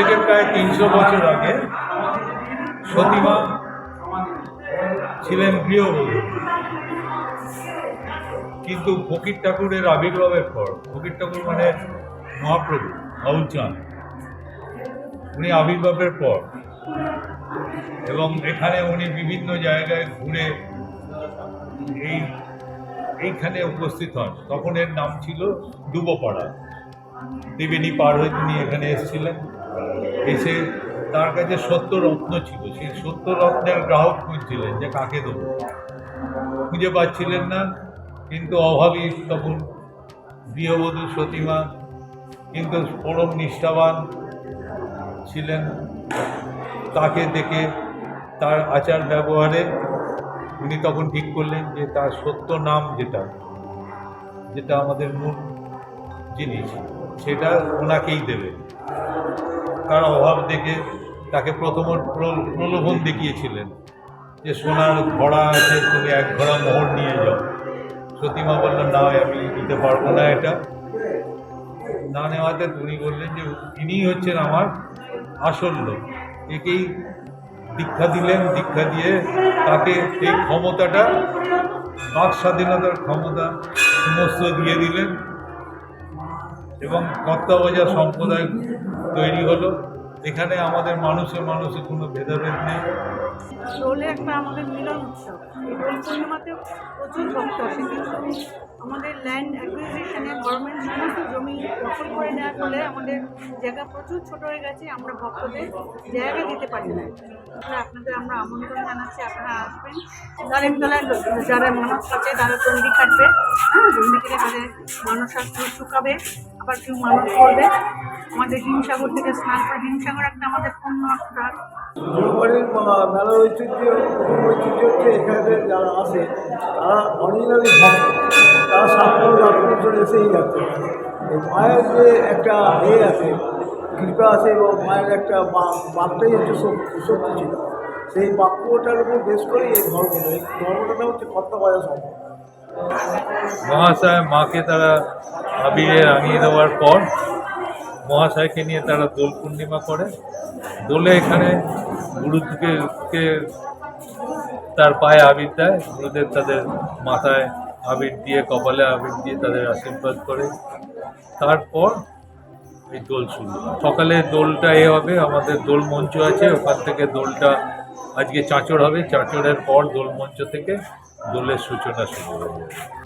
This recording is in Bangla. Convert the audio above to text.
থেকে প্রায় তিনশো বছর আগে সতীমা ছিলেন গৃহবধূ। কিন্তু ফকির ঠাকুরের আবির্ভাবের পর, ফকির ঠাকুর মানে মহাপ্রভু বাউচান উনি আবির্ভাবের পর এবং এখানে উনি বিভিন্ন জায়গায় ঘুরে এই, এইখানে উপস্থিত হন। তখন এর নাম ছিল ডুবোপাড়া। ত্রিবেণী পার হয়ে তিনি এখানে এসেছিলেন। এসে তার কাছে সত্য রত্ন ছিল। সেই সত্য রত্নের গ্রাহক খুঁজছিলেন যে কাকে দেবো। খুঁজে পাচ্ছিলেন না, কিন্তু অভাবী তখন গৃহবধূ সতীমা, কিন্তু পরম নিষ্ঠাবান ছিলেন। তাকে দেখে তার আচার ব্যবহারে উনি তখন ঠিক করলেন যে তার সত্য নাম যেটা যেটা আমাদের মূল জিনিস, সেটা ওনাকেই দেবে। তার অভাব দেখে তাকে প্রথম প্র- প্রলোভন দেখিয়েছিলেন যে সোনার ঘোড়া আছে, তুমি এক ঘোড়া মোহর নিয়ে যাও। সতীমা বললেন, না আমি দিতে পারব না এটা। না নেওয়াতে উনি বললেন যে, ইনিই হচ্ছেন আমার আসল লোক। একেই দীক্ষা দিলেন, দীক্ষা দিয়ে তাকে এই ক্ষমতাটা, বাক স্বাধীনতার ক্ষমতা সমস্ত দিয়ে দিলেন। এবং কর্তাবাজার সম্প্রদায় তৈরি হলো। এখানে আমাদের মানুষে মানুষে কোনো ভেদাভেদ নেই। দোলে একটা আমাদের মিলন উৎসব। এই দোল পূর্ণিমাতে প্রচুর ভক্ত আসে, কিন্তু আমাদের ল্যান্ড অ্যাকুইজিশনে গভর্নমেন্ট সমস্ত জমি দখল করে নেওয়ার ফলে আমাদের জায়গা প্রচুর ছোট হয়ে গেছে, আমরা ভক্তদের জায়গা দিতে পারি না আপনাদের, আমরা আমন্ত্রণ জানাচ্ছি, আপনারা আসবেন। গাড়িতলায় যারা মানস আছে তারা চন্ডি কাটবে হ্যাঁ চন্ডি কেটে তাদের মানসাস্ত্র শুকাবে। আবার কেউ করবে। আমাদের হিমসাগর থেকে স্নান করে হিমসাগর একটা আমাদের পূর্ণ একটা জলপাইগুড়ির মেলার ঐতিহ্য ঐতিহ্য হচ্ছে এখানে যারা আসে তারা অরিজিনালি ভক্ত। তারা সাত বছর আট এসেই যাচ্ছে মায়ের যে একটা এ আছে, কৃপা আছে এবং মায়ের একটা বা- বার্তাই হচ্ছে শক্তি ছিল সেই বাক্যটার উপর বেশ করে এই ধর্ম এই ধর্মটা হচ্ছে কর্তাবাজা সম্ভব মহাশয় মাকে তারা আবিরে রাঙিয়ে দেওয়ার পর মহাশয়কে নিয়ে তারা দোল পূর্ণিমা করে। দোলে এখানে গুরুদেরকে কে তার পায়ে আবির দেয়। গুরুদেব তাদের মাথায় আবির দিয়ে, কপালে আবির দিয়ে তাদের আশীর্বাদ করে। তারপর এই দোল শুরু সকালে দোলটা এ হবে, আমাদের দোল মঞ্চ আছে। ওখান থেকে দোলটা আজকে চাঁচড় হবে। চাঁচড়ের পর দোল মঞ্চ থেকে দোলের সূচনা শুরু হয়ে যাবে